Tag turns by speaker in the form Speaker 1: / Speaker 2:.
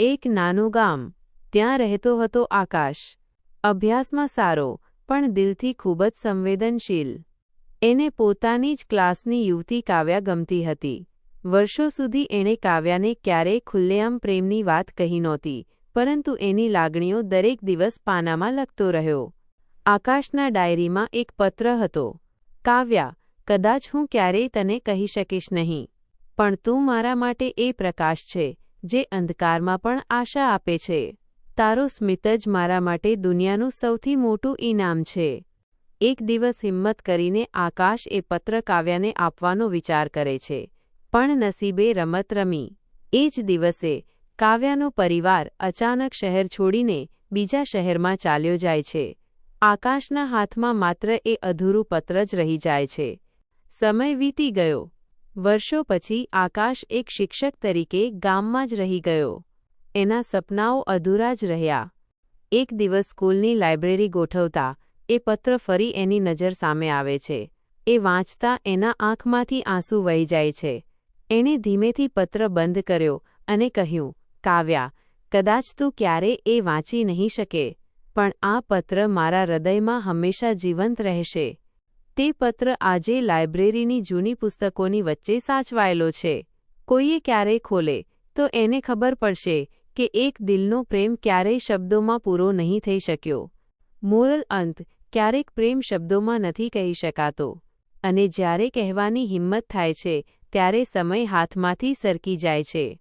Speaker 1: એક નાનું ગામ, ત્યાં રહેતો હતો આકાશ. અભ્યાસમાં સારો, પણ દિલથી ખૂબ જ સંવેદનશીલ. એને પોતાની જ ક્લાસની યુવતી કાવ્યા ગમતી હતી. વર્ષો સુધી એણે કાવ્યાને ક્યારેય ખુલ્લેઆમ પ્રેમની વાત કહી નહોતી, પરંતુ એની લાગણીઓ દરેક દિવસ પાનામાં લખતો રહ્યો. આકાશના ડાયરીમાં એક પત્ર હતો. કાવ્યા, કદાચ હું ક્યારેય તને કહી શકીશ નહીં, પણ તું મારા માટે એ પ્રકાશ છે જે અંધકારમાં પણ આશા આપે છે. તારો સ્મિત જ મારા માટે દુનિયાનું સૌથી મોટું ઇનામ છે. એક દિવસ હિંમત કરીને આકાશ એ પત્ર કાવ્યાને આપવાનો વિચાર કરે છે. પણ નસીબે રમત રમી. એ જ દિવસે કાવ્યાનો પરિવાર અચાનક શહેર છોડીને બીજા શહેરમાં ચાલ્યો જાય છે. આકાશના હાથમાં માત્ર એ અધૂરું પત્ર જ રહી જાય છે. સમય વીતી ગયો. વર્ષો પછી આકાશ એક શિક્ષક તરીકે ગામમાં જ રહી ગયો. એના સપનાઓ અધૂરા જ રહ્યા. એક દિવસ સ્કૂલની લાઇબ્રેરી ગોઠવતા એ પત્ર ફરી એની નજર સામે આવે છે. એ વાંચતા એના આંખમાંથી આંસુ વહી જાય છે. એણે ધીમેથી પત્ર બંધ કર્યો અને કહ્યું, કાવ્યા, કદાચ તું ક્યારે એ વાંચી નહીં શકે, પણ આ પત્ર મારા હૃદયમાં હંમેશા જીવંત રહેશે. તે પત્ર આજે લાઇબ્રેરીની જૂની પુસ્તકોની વચ્ચે સાચવાયેલો છે. કોઈએ ક્યારેય ખોલે, તો એને ખબર પડશે કે એક દિલનો પ્રેમ ક્યારેય શબ્દોમાં પૂરો નહીં થઈ શક્યો. મોરલ અંત, ક્યારેક પ્રેમ શબ્દોમાં નથી કહી શકાતો. અને જ્યારે કહેવાની હિંમત થાય છે, ત્યારે સમય હાથમાંથી સરકી જાય છે.